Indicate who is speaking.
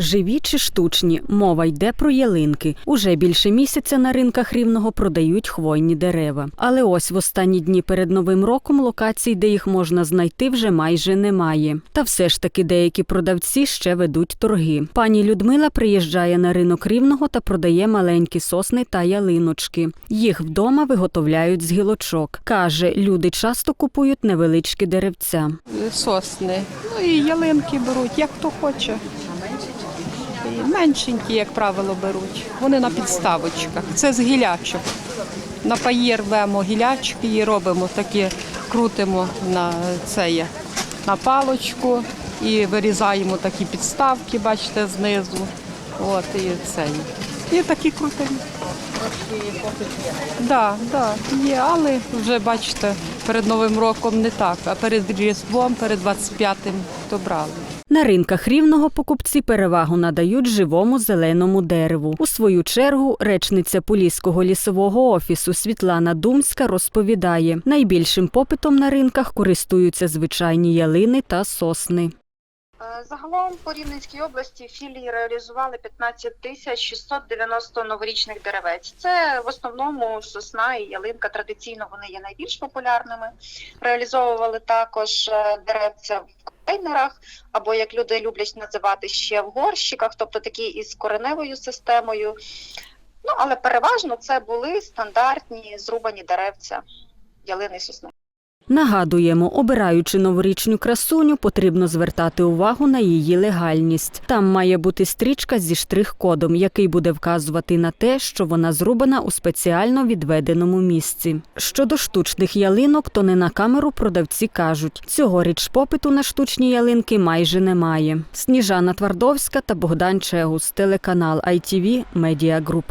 Speaker 1: Живі чи штучні, мова йде про ялинки. Уже більше місяця на ринках рівного продають хвойні дерева. Але ось в останні дні перед новим роком локацій, де їх можна знайти, вже майже немає. Та все ж таки деякі продавці ще ведуть торги. Пані Людмила приїжджає на ринок рівного та продає маленькі сосни та ялиночки. Їх вдома виготовляють з гілочок. каже, люди часто купують невеличкі деревця.
Speaker 2: сосни. Ну і ялинки беруть, як хто хоче. Меншенькі, як правило, беруть. Вони на підставочках. Це з гілячок. На паїр рвемо гілячки і робимо такі, крутимо на це на палочку і вирізаємо такі підставки, бачите, знизу. От і це. І такі крутимо. Да, да, є, але вже бачите, перед Новим роком не так, а перед Різдвом, перед 25-м то брали.
Speaker 1: На ринках рівного покупці перевагу надають живому зеленому дереву. У свою чергу речниця Поліського лісового офісу Світлана Думська розповідає, найбільшим попитом на ринках користуються звичайні ялини та сосни.
Speaker 3: Е, Загалом по Рівненській області філії реалізували 15 тисяч 690 новорічних деревець. Це в основному сосна і ялинка. Традиційно вони є найбільш популярними. Реалізовували також е, деревця в контейнерах, або як люди люблять називати ще в горщиках, тобто такі із кореневою системою. Ну але переважно це були стандартні зрубані деревця ялини сосни.
Speaker 1: Нагадуємо, обираючи новорічну красуню, потрібно звертати увагу на її легальність. Там має бути стрічка зі штрих-кодом, який буде вказувати на те, що вона зрубана у спеціально відведеному місці. Щодо штучних ялинок, то не на камеру продавці кажуть, цьогоріч попиту на штучні ялинки майже немає. Сніжана Твардовська та Богдан Чегус, телеканал ITV Media Group.